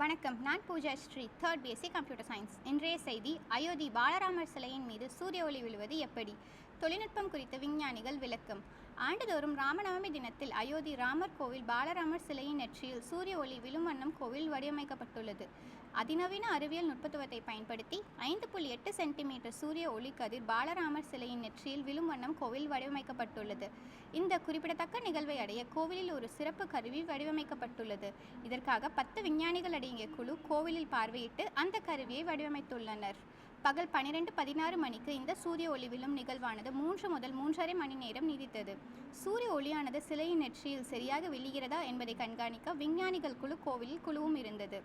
வணக்கம். நான் Pooja Sri third BSc computer science இன்றைய செய்தி அயோத்தி பாலராமர் சிலையின் மீது சூரிய ஒளி விழுவது எப்படி? தொழில்நுட்பம் குறித்த விஞ்ஞானிகள் விளக்கம். ஆண்டுதோறும் ராமநவமி தினத்தில் அயோத்தி ராமர் கோவில் பாலராமர் சிலையின் நெற்றியில் சூரிய ஒளி விழும் வண்ணம் கோவில் வடிவமைக்கப்பட்டுள்ளது. அதிநவீன அறிவியல் நுட்பத்துவத்தை பயன்படுத்தி ஐந்து புள்ளி எட்டு சென்டிமீட்டர் சூரிய ஒளி கதிர் பாலராமர் சிலையின் நெற்றியில் விழும் வண்ணம் கோவில் வடிவமைக்கப்பட்டுள்ளது. இந்த குறிப்பிடத்தக்க நிகழ்வை அடைய கோவிலில் ஒரு சிறப்பு கருவி வடிவமைக்கப்பட்டுள்ளது. இதற்காக பத்து விஞ்ஞானிகள் அடங்கிய குழு கோவிலில் பார்வையிட்டு அந்த கருவியை வடிவமைத்துள்ளனர். பகல் பன்னிரெண்டு பதினாறு மணிக்கு இந்த சூரிய ஒளி விழும் நிகழ்வானது மூன்று முதல் மூன்றரை மணி நேரம் நீடித்தது. சூரிய ஒளியானது சிலையின் நெற்றியில் சரியாக விழுகிறதா என்பதை கண்காணிக்க விஞ்ஞானிகள் குழு கோவிலில் குழுவும் இருந்தது.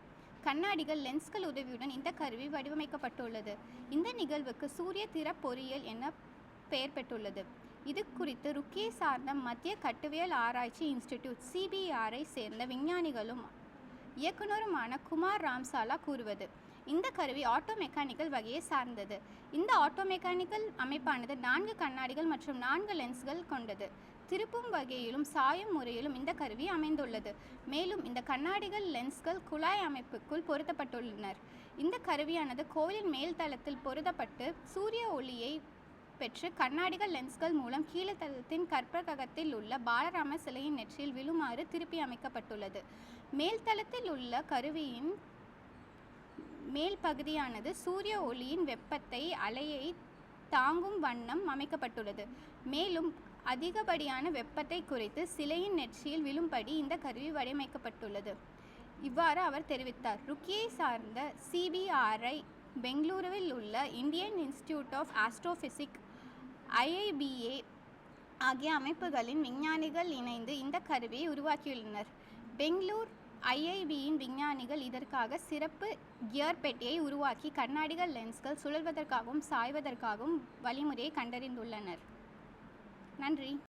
கண்ணாடிகள் லென்ஸ்கள் உதவியுடன் இந்த கருவி வடிவமைக்கப்பட்டுள்ளது. இந்த நிகழ்வுக்கு சூரிய திற பொறியியல் என பெயர் பெற்றுள்ளது. இது குறித்து ருக்கியை சார்ந்த மத்திய கட்டுவியல் ஆராய்ச்சி இன்ஸ்டிடியூட் சிபிஆரை சேர்ந்த விஞ்ஞானிகளும் இயக்குனருமான குமார் ராம்சாலா கூறுவது. இந்த கருவி ஆட்டோ மெக்கானிக்கல் வகையை சார்ந்தது. இந்த ஆட்டோ மெக்கானிக்கல் அமைப்பானது நான்கு கண்ணாடிகள் மற்றும் நான்கு லென்ஸ்கள் கொண்டது. திருப்பும் வகையிலும் சாயும் முறையிலும் இந்த கருவி அமைந்துள்ளது. மேலும் இந்த கண்ணாடிகள் லென்ஸ்கள் குழாய் அமைப்புக்குள் பொருத்தப்பட்டுள்ளனர். இந்த கருவியானது கோவிலின் மேல் தளத்தில் பொருத்தப்பட்டு சூரிய ஒளியை பெற்று கண்ணாடிகள் லென்ஸ்கள் மூலம் கீழ்த்தளத்தின் கற்பகத்தில் உள்ள பாலராம சிலையின் நெற்றியில் விழுமாறு திருப்பி அமைக்கப்பட்டுள்ளது. மேல்தளத்தில் உள்ள கருவியின் மேல் பகுதியானது சூரிய ஒளியின் வெப்பத்தை அலையை தாங்கும் வண்ணம் அமைக்கப்பட்டுள்ளது. மேலும் அதிகப்படியான வெப்பத்தை குறைத்து சிலையின் நெற்றியில் விழும்படி இந்த கருவி வடிவமைக்கப்பட்டுள்ளது. இவ்வாறு அவர் தெரிவித்தார். ருக்கியை சார்ந்த சிபிஆர்ஐ பெங்களூருவில் உள்ள Indian Institute of astrophysics IIPA ஆகிய அமைப்புகளின் விஞ்ஞானிகள் இணைந்து இந்த கருவியை உருவாக்கியுள்ளனர். பெங்களூர் ஐஐபியின் விஞ்ஞானிகள் இதற்காக சிறப்பு கியர் பெட்டியை உருவாக்கி கண்ணாடிகள் லென்ஸ்கள் சுழல்வதற்காகவும் சாய்வதற்காகவும் வழிமுறையை கண்டறிந்துள்ளனர். நன்றி.